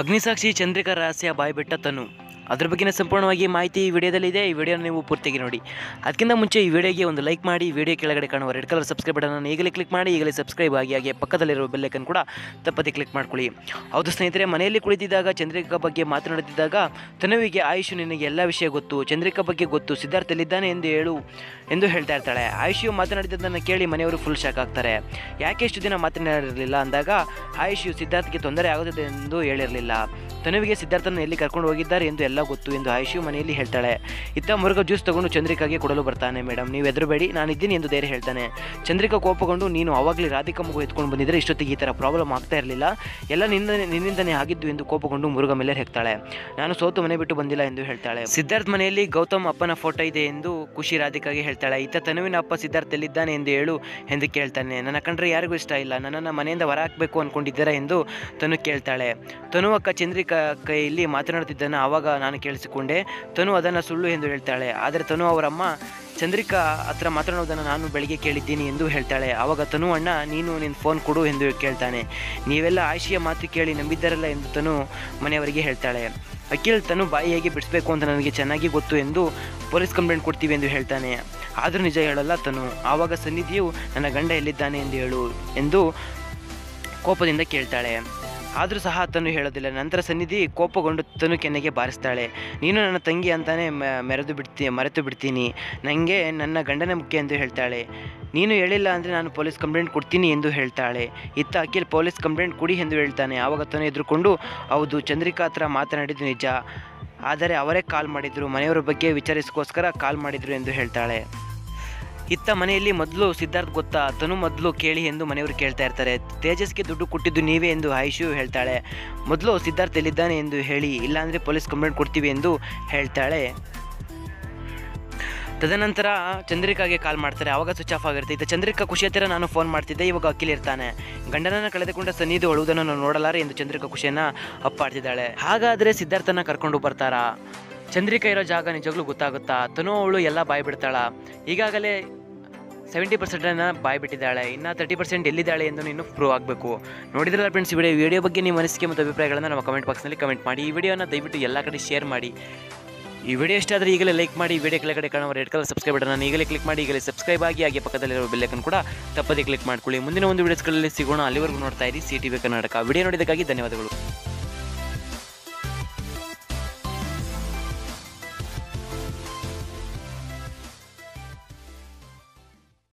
ಅಗ್ನಿಸಾಕ್ಷಿ ಚಂದ್ರಿಕಾ ರಹಸ್ಯ ಬಾಯ್ಬಿಟ್ಟ ತನು ಅದ್ರ ಬಗ್ಗೆನ ಸಂಪೂರ್ಣವಾಗಿ ಮಾಹಿತಿ ಈ ವಿಡಿಯೋದಲ್ಲಿದೆ. ಈ ವಿಡಿಯೋನ ನೀವು ಪೂರ್ತಿಗೆ ನೋಡಿ. ಅದಕ್ಕಿಂತ ಮುಂಚೆ ಈ ವಿಡಿಯೋಗೆ ಒಂದು ಲೈಕ್ ಮಾಡಿ, ವಿಡಿಯೋ ಕೆಳಗಡೆ ಕಾಣುವ ರೆಡ್ ಕಲರ್ ಸಬ್ಸ್ಕ್ರೈಬ್ ಬಟನ್ ಈಗಲೇ ಕ್ಲಿಕ್ ಮಾಡಿ, ಈಗಲೇ ಸಬ್ಸ್ಕ್ರೈಬ್ ಆಗಿ, ಹಾಗೆ ಪಕ್ಕದಲ್ಲಿರುವ ಬೆಲ್ಲೈಕನ್ ಕೂಡ ತಪ್ಪದೆ ಕ್ಲಿಕ್ ಮಾಡ್ಕೊಳ್ಳಿ. ಹೌದು ಸ್ನೇಹಿತರೆ, ಮನೆಯಲ್ಲಿ ಕುಳಿತಿದ್ದಾಗ, ಚಂದ್ರಿಕಾ ಬಗ್ಗೆ ಮಾತನಾಡುತ್ತಿದ್ದಾಗ ತನುವಿಗೆ ಆಯುಷ್ ನಿನಗೆ ಎಲ್ಲ ವಿಷಯ ಗೊತ್ತು, ಚಂದ್ರಿಕಾ ಬಗ್ಗೆ ಗೊತ್ತು ಸಿದ್ಧಾರ್ಥಲ್ಲಿದ್ದಾನೆ ಎಂದು ಹೇಳು. ಎಂದು ಹೇಳ್ತಾ ಇರ್ತಾಳೆ. ಆಯುಷಿಯು ಮಾತನಾಡಿದ್ದನ್ನು ಕೇಳಿ ಮನೆಯವರು ಫುಲ್ ಶಾಕ್ ಆಗ್ತಾರೆ. ಯಾಕೆ ಇಷ್ಟು ದಿನ ಮಾತನಾಡಿರಲಿಲ್ಲ ಅಂದಾಗ, ಆಯುಷಿಯು ಸಿದ್ಧಾರ್ಥಕ್ಕೆ ತೊಂದರೆ ಆಗುತ್ತದೆ ಎಂದು ಹೇಳಿರಲಿಲ್ಲ. ತನುವಿಗೆ ಸಿದ್ಧಾರ್ಥನ ಎಲ್ಲಿ ಕರ್ಕೊಂಡು ಹೋಗಿದ್ದಾರೆ ಎಂದು ಎಲ್ಲ ಗೊತ್ತು ಎಂದು ಆಯುಷಿಯು ಮನೆಯಲ್ಲಿ ಹೇಳ್ತಾಳೆ. ಇತ್ತ ಮುರುಘ ಜ್ಯೂಸ್ ತಗೊಂಡು ಚಂದ್ರಿಕಾಗೆ ಕೊಡಲು ಬರ್ತಾನೆ ಮೇಡಮ್ ನೀವು ಎದುರುಬೇಡಿ ನಾನಿದ್ದೀನಿ ಎಂದು ಧೈರ್ಯ ಹೇಳ್ತಾನೆ. ಚಂದ್ರಿಕಾ ಕೋಪಗೊಂಡು, ನೀನು ಅವಾಗಲೇ ರಾಧಿಕಾ ಮಗು ಎತ್ಕೊಂಡು ಬಂದಿದ್ರೆ ಇಷ್ಟೊತ್ತಿಗೆ ಈ ಥರ ಪ್ರಾಬ್ಲಮ್ ಆಗ್ತಾ ಇರಲಿಲ್ಲ. ಎಲ್ಲ ನಿನ್ನ ನಿನ್ನಿಂದನೇ ಆಗಿದ್ದು ಎಂದು ಕೋಪಗೊಂಡು ಮುರುಘ ಮೇಲೆ ಹೇಳ್ತಾಳೆ ನಾನು ಸೋತು ಮನೆ ಬಿಟ್ಟು ಬಂದಿಲ್ಲ ಎಂದು ಹೇಳ್ತಾಳೆ. ಸಿದ್ಧಾರ್ಥ್ ಮನೆಯಲ್ಲಿ ಗೌತಮ್ ಅಪ್ಪನ ಫೋಟೋ ಇದೆ ಎಂದು ಖುಷಿ ರಾಧಿಕಾಗೆ ಹೇಳ್ತಾಳೆ, ಇತ್ತ ತನುವಿನ ಅಪ್ಪ ಸಿದ್ಧಾರ್ಥಲ್ಲಿದ್ದಾನೆ ಎಂದು ಹೇಳು ಎಂದು ಕೇಳ್ತಾನೆ. ನನ್ನ ಕಂಡ್ರೆ ಯಾರಿಗೂ ಇಷ್ಟ ಇಲ್ಲ. ನನ್ನನ್ನು ಮನೆಯಿಂದ ಹೊರ ಹಾಕಬೇಕು ಅಂದ್ಕೊಂಡಿದ್ದೀರಾ ಎಂದು ತನು ಕೇಳ್ತಾಳೆ. ತನು ಅಕ್ಕ ಚಂದ್ರಿಕಾ ಕೈಯಲ್ಲಿ ಮಾತನಾಡುತ್ತಿದ್ದನ್ನು ಆವಾಗ ನಾನು ಕೇಳಿಸಿಕೊಂಡೆ. ತನು ಅದನ್ನು ಸುಳ್ಳು ಎಂದು ಹೇಳ್ತಾಳೆ. ಆದರೆ ತನು ಅವರಮ್ಮ ಚಂದ್ರಿಕಾ ಹತ್ರ ಮಾತನಾಡೋದನ್ನು ನಾನು ಬೆಳಿಗ್ಗೆ ಕೇಳಿದ್ದೀನಿ ಎಂದು ಹೇಳ್ತಾಳೆ. ಆವಾಗ ತನು, ಅಣ್ಣ, ನೀನು ನಿನ್ನ ಫೋನ್ ಕೊಡು ಎಂದು ಕೇಳ್ತಾನೆ. ನೀವೆಲ್ಲ ಆಶಿಯ ಮಾತು ಕೇಳಿ ನಂಬಿದ್ದಾರಲ್ಲ ಎಂದು ತನು ಮನೆಯವರಿಗೆ ಹೇಳ್ತಾಳೆ. ಅಖಿಲ್ ತನು ಬಾಯಿ ಹೇಗೆ ಬಿಡಿಸ್ಬೇಕು ಅಂತ ನನಗೆ ಚೆನ್ನಾಗಿ ಗೊತ್ತು ಎಂದು ಪೊಲೀಸ್ ಕಂಪ್ಲೇಂಟ್ ಕೊಡ್ತೀವಿ ಎಂದು ಹೇಳ್ತಾನೆ. ಆದರೂ ನಿಜ ಹೇಳಲ್ಲ, ತನು ಆವಾಗ ಸನ್ನಿಧಿಯು ನನ್ನ ಗಂಡ ಎಲ್ಲಿದ್ದಾನೆ ಎಂದು ಹೇಳು ಎಂದು ಕೋಪದಿಂದ ಕೇಳ್ತಾಳೆ. ಆದರೂ ಸಹ ತನು ಹೇಳೋದಿಲ್ಲ. ನಂತರ ಸನ್ನಿಧಿ ಕೋಪಗೊಂಡು ತನು ಕೆನ್ನೆಗೆ ಬಾರಿಸ್ತಾಳೆ. ನೀನು ನನ್ನ ತಂಗಿ ಅಂತಾನೆ ಮೆರೆದು ಬಿಡ್ತೀನಿ ಮರೆತು ಬಿಡ್ತೀನಿ. ನನಗೆ ನನ್ನ ಗಂಡನ ಮುಖ್ಯ ಎಂದು ಹೇಳ್ತಾಳೆ. ನೀನು ಹೇಳಿಲ್ಲ ಅಂದರೆ ನಾನು ಪೊಲೀಸ್ ಕಂಪ್ಲೇಂಟ್ ಕೊಡ್ತೀನಿ ಎಂದು ಹೇಳ್ತಾಳೆ. ಇತ್ತ ಅಖಿಲ್ ಪೊಲೀಸ್ ಕಂಪ್ಲೇಂಟ್ ಕೊಡಿ ಎಂದು ಹೇಳ್ತಾನೆ. ಆವಾಗ ತನು ಎದುರುಕೊಂಡು, ಹೌದು, ಚಂದ್ರಿಕಾ ಹತ್ರ ಮಾತನಾಡಿದ್ದು ನಿಜ. ಆದರೆ ಅವರೇ ಕಾಲ್ ಮಾಡಿದರು. ಮನೆಯವರ ಬಗ್ಗೆ ವಿಚಾರಿಸೋಸ್ಕರ ಕಾಲ್ ಮಾಡಿದರು ಎಂದು ಹೇಳ್ತಾಳೆ. ಇತ್ತ ಮನೆಯಲ್ಲಿ ಮೊದಲು ಸಿದ್ಧಾರ್ಥ್ ಗೊತ್ತಾ? ತನು ಮೊದಲು ಕೇಳಿ ಎಂದು ಮನೆಯವರು ಕೇಳ್ತಾ ಇರ್ತಾರೆ. ತೇಜಸ್ಗೆ ದುಡ್ಡು ಕೊಟ್ಟಿದ್ದು ನೀವೇ ಎಂದು ಆಯುಷು ಹೇಳ್ತಾಳೆ. ಮೊದಲು ಸಿದ್ಧಾರ್ಥ್ ಎಲ್ಲಿದ್ದಾನೆ ಎಂದು ಹೇಳಿ, ಇಲ್ಲಾಂದರೆ ಪೊಲೀಸ್ ಕಂಪ್ಲೇಂಟ್ ಕೊಡ್ತೀವಿ ಎಂದು ಹೇಳ್ತಾಳೆ. ತದನಂತರ ಚಂದ್ರಿಕಾಗೆ ಕಾಲ್ ಮಾಡ್ತಾರೆ ಆವಾಗ ಸ್ವಿಚ್ ಆಫ್ ಆಗಿರುತ್ತೆ. ಇದು ಚಂದ್ರಿಕಾ ಖುಷಿ ಹತ್ತಿರ ನಾನು ಫೋನ್ ಮಾಡ್ತಿದ್ದೆ, ಇವಾಗ ಅಖಿಲ್ ಇರ್ತಾನೆ. ಗಂಡನನ್ನು ಕಳೆದುಕೊಂಡ ಸನ್ನಿಧಿ ಒಳುವುದನ್ನು ನಾನು ನೋಡಲಾರೆ ಎಂದು ಚಂದ್ರಿಕಾ ಖುಷಿಯನ್ನು ಅಪ್ಪಾಡ್ತಿದ್ದಾಳೆ. ಹಾಗಾದರೆ ಸಿದ್ಧಾರ್ಥನ ಕರ್ಕೊಂಡು ಬರ್ತಾರಾ? ಚಂದ್ರಿಕಾ ಇರೋ ಜಾಗ ನಿಜವಾಗ್ಲೂ ಗೊತ್ತಾಗುತ್ತಾ? ತನು ಅವಳು ಎಲ್ಲ ಬಾಯಿ ಬಿಡ್ತಾಳ ಈಗಾಗಲೇ ಸೆವೆಂಟಿ ಪರ್ಸೆಂಟನ್ನು ಬಾಯಿ ಬಿಟ್ಟಿದ್ದಾಳೆ ಇನ್ನು ತರ್ಟಿ ಪರ್ಸೆಂಟ್ ಎಲ್ಲಿದ್ದಾಳೆ ಎಂದು ನೀನು ಪ್ರೂವ್ ಆಗಬೇಕು. ನೋಡಿದ್ರಲ್ಲ ಫ್ರೆಂಡ್ಸ್ ಈ ವಿಡಿಯೋ ವಿಡಿಯೋ ಬಗ್ಗೆ ನಿಮ್ಮ ಅನಿಸಿಕೆ ಮತ್ತು ಅಭಿಪ್ರಾಯಗಳನ್ನು ನಮ್ಮ ಕಮೆಂಟ್ ಬಾಕ್ಸ್ನಲ್ಲಿ ಕಮೆಂಟ್ ಮಾಡಿ. ಈ ವಿಡಿಯೋನ ದಯವಿಟ್ಟು ಎಲ್ಲ ಕಡೆ ಶೇರ್ ಮಾಡಿ. ಈ ವಿಡಿಯೋ ಇಷ್ಟ ಆದರೆ ಈಗಲೇ ಲೈಕ್ ಮಾಡಿ ವಿಡಿಯೋ ಕೆಳಗಡೆ ಕಾಣುವ ರೆಡ್ ಕಲರ್ ಸಬ್ಸ್ಕ್ರೈಬ್ ಬಟನ್ ಈಗಲೇ ಕ್ಲಿಕ್ ಮಾಡಿ, ಈಗಲೇ ಸಬ್ಸ್ಕ್ರೈಬ್ ಆಗಿ, ಹಾಗೆ ಪಕ್ಕದಲ್ಲಿರೋ ಬೆಲ್ಲೈಕನ್ ಕೂಡ ತಪ್ಪದೇ ಕ್ಲಿಕ್ ಮಾಡ್ಕೊಳ್ಳಿ. ಮುಂದಿನ ಒಂದು ವಿಡಿಯೋಸ್ಗಳಲ್ಲಿ ಸಿಗೋಣ. ಅಲ್ಲಿವರೆಗೂ ನೋಡ್ತಾ ಇರಿ. C T V Karnataka video ನೋಡಿದ್ದಕ್ಕಾಗಿ ಧನ್ಯವಾದಗಳು.